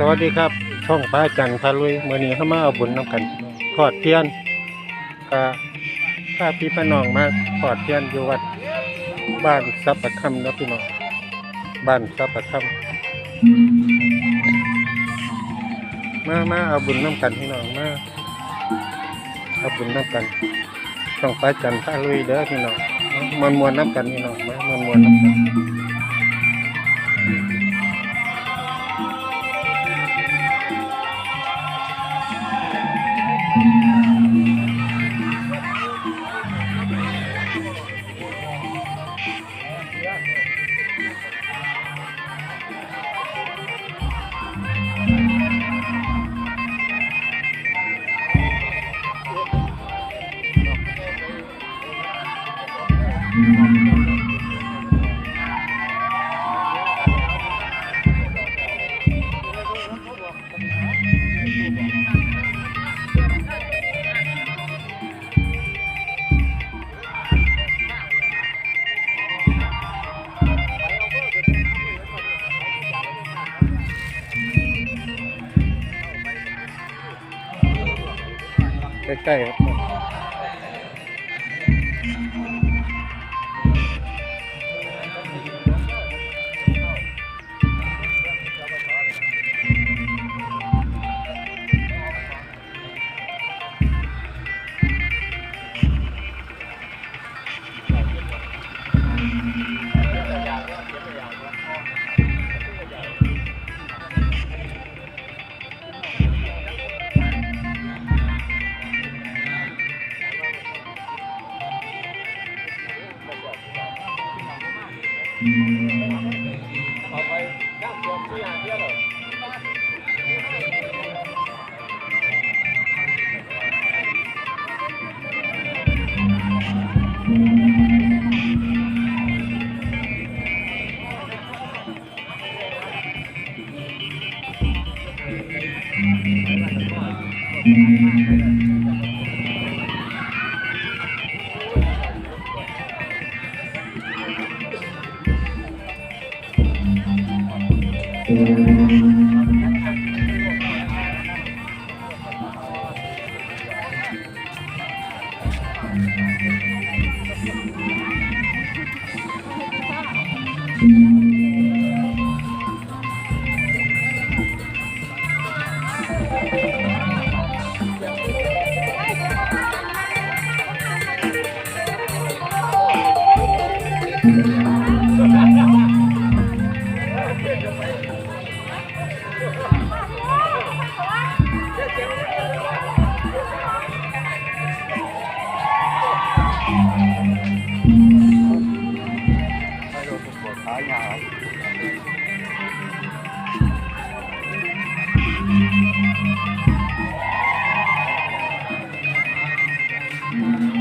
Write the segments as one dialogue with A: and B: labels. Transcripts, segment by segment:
A: สวัสดีครับช่องป้าจันทร์พาลุยเมื่อนี้เข้ามาเอาบุญน้ำกันทอดเทียนก็พาพี่พี่น้องมาทอดเทียนอยู่วัดบ้านซับปะคำนะพี่น้องบ้านซับปะคำมามาเอาบุญน้ำกันพี่น้องมาเอาบุญน้ำกันช่องป้าจันทร์พาลุยเด้อพี่น้องมวนมวนน้ำกันพี่น้องมามวนมวนน้ำกัน ใกล้ๆครับ
B: Thank you. ở nhà rồi Thank you.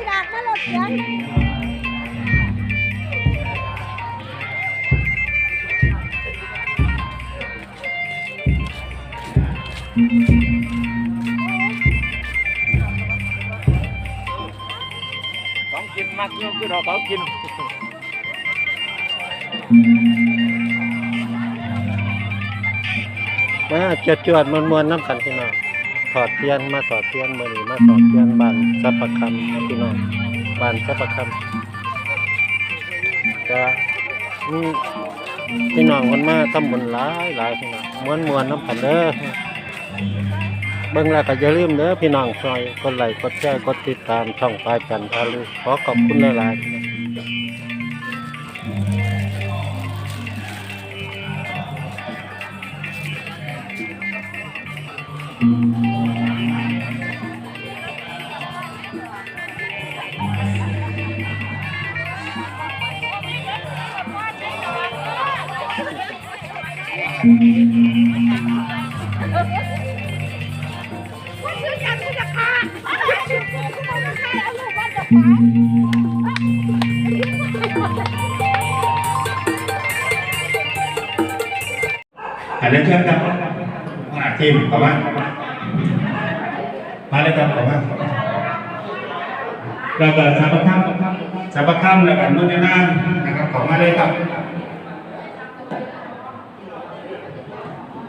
B: ครดักมาหลดเสียง
C: ของกินมากเรื่องคือเราของกิน
A: มาจวดจวดๆมวนมวนๆน้ำกันพี่น้อง ถอดเทียนมาถอดเทียนมื่อนี้มาถอดเทียนบ้านซับปะคำนะพี่น้องบ้านซับปะคำก็มีพี่น้องคนมาทำบุญหลายหลายพี่น้องมวนมวนน้ำกันเด้อเบิ่งแล้วก็อย่าลืมเด้อพี่น้องซอยกดไลค์กดแชร์กดติดตามช่องปลายจันทร์พาลุขอขอบคุณหลายๆ อั
D: นนี้เชิญครับอาทีมขอมามาเลยครับขอมาแล้วก็สามปข้ามสามปข้ามแล้วก็นู่นนี่นั่นนะครับขอมาเลยครับาปข้ามมาอยู่ใส่ ใส่สารพัดมากมากครับ